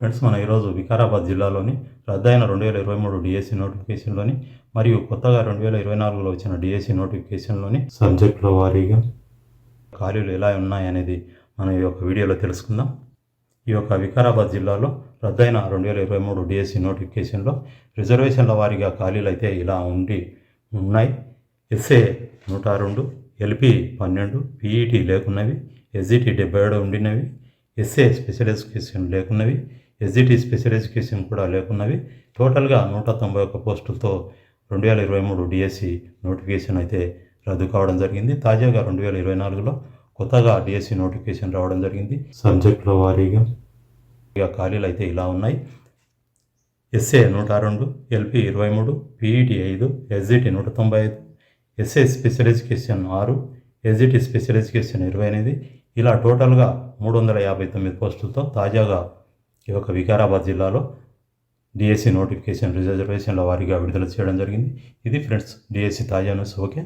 Friends మనం ఈరోజు వికారాబాద్ జిల్లాలోని రద్దయిన రెండు వేల ఇరవై మూడు డిఎస్సి నోటిఫికేషన్లోని మరియు కొత్తగా రెండు వేల ఇరవై నాలుగులో వచ్చిన డిఎస్సి నోటిఫికేషన్లోని సబ్జెక్టుల వారీగా ఖాళీలు ఎలా ఉన్నాయనేది మనం ఈ యొక్క వీడియోలో తెలుసుకుందాం. ఈ యొక్క వికారాబాద్ జిల్లాలో రద్దయిన రెండు వేల ఇరవై మూడు డిఎస్సి నోటిఫికేషన్లో రిజర్వేషన్ల వారీగా ఖాళీలు అయితే ఇలా ఉండి ఉన్నాయి. ఎస్ఏ నూట రెండు ఎల్పి పన్నెండు పీఈటీ లేకున్నవి ఎస్జిటి డెబ్బై ఏడు ఉండినవి ఎస్ఏ స్పెషల్ ఎడ్యుకేషన్ లేకున్నవి ఎస్జిటి స్పెషల్ ఎడ్యుకేషన్ కూడా లేకున్నవి. టోటల్గా నూట తొంభై ఒక్క పోస్టులతో రెండు వేల ఇరవై మూడు డిఎస్సి నోటిఫికేషన్ అయితే రద్దు కావడం జరిగింది. తాజాగా రెండు వేల ఇరవై నాలుగులో కొత్తగా డిఎస్సి నోటిఫికేషన్ రావడం జరిగింది. సబ్జెక్టుల వారీగా ఖాళీలు అయితే ఇలా ఉన్నాయి. ఎస్ఏ నూట రెండు ఎల్పి ఇరవై మూడు పీఈటీ ఐదు ఎస్జిటి నూట తొంభై ఐదు ఎస్ఏ స్పెషల్ ఎడ్యుకేషన్ ఆరు ఎస్జిటి స్పెషల్ ఎడ్యుకేషన్ ఇరవై ఎనిమిది. ఇలా టోటల్గా మూడు వందల యాభై తొమ్మిది పోస్టులతో తాజాగా ఈ యొక్క వికారాబాద్ జిల్లాలో డిఎస్సి నోటిఫికేషన్ రిజర్వేషన్ల వారీగా విడుదల చేయడం జరిగింది. ఇది ఫ్రెండ్స్ డిఎస్సి తాజా న్యూస్. ఓకే?